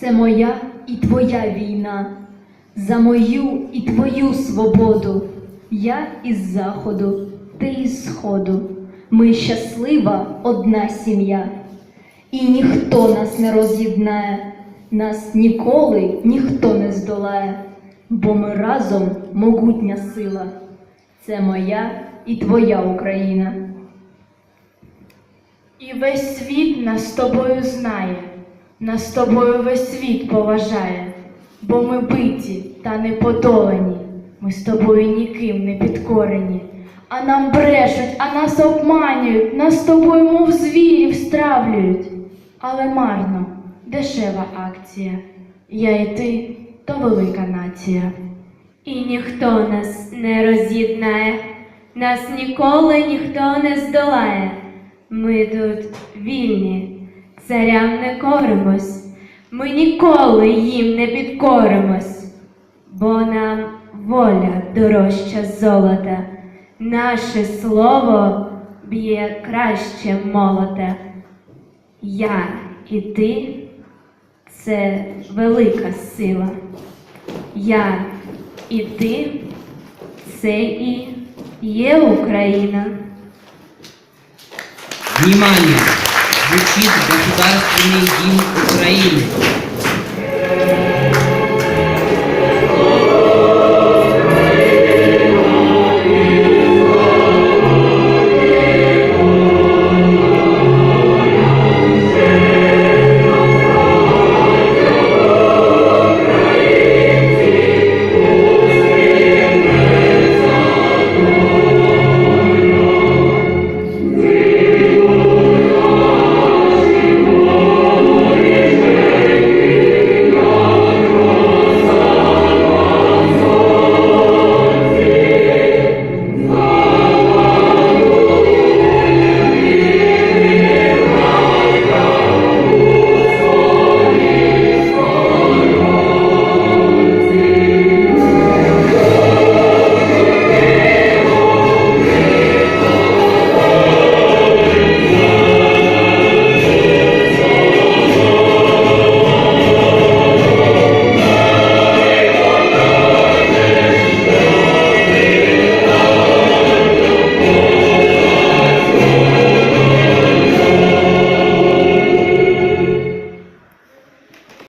Це моя і твоя війна, за мою і твою свободу. Я із заходу, ти із сходу. Ми щаслива одна сім'я. І ніхто нас не роз'єднає, нас ніколи ніхто не здолає, бо ми разом могутня сила. Це моя і твоя Україна. І весь світ нас з тобою знає, нас тобою весь світ поважає, бо ми биті та не подолані, ми з тобою ніким не підкорені. А нам брешуть, а нас обманюють, нас з тобою, мов звірів, стравлюють. Але марно, дешева акція. Я і ти то велика нація. І ніхто нас не роз'єднає, нас ніколи ніхто не здолає. Ми тут вільні, царям не коримось, ми ніколи їм не підкоримось, бо нам воля дорожча золота, наше слово б'є краще молота. Я і ти це велика сила. Я і ти це і є Україна. Внимание! do Tito, do Tubarão, do Neguinho, do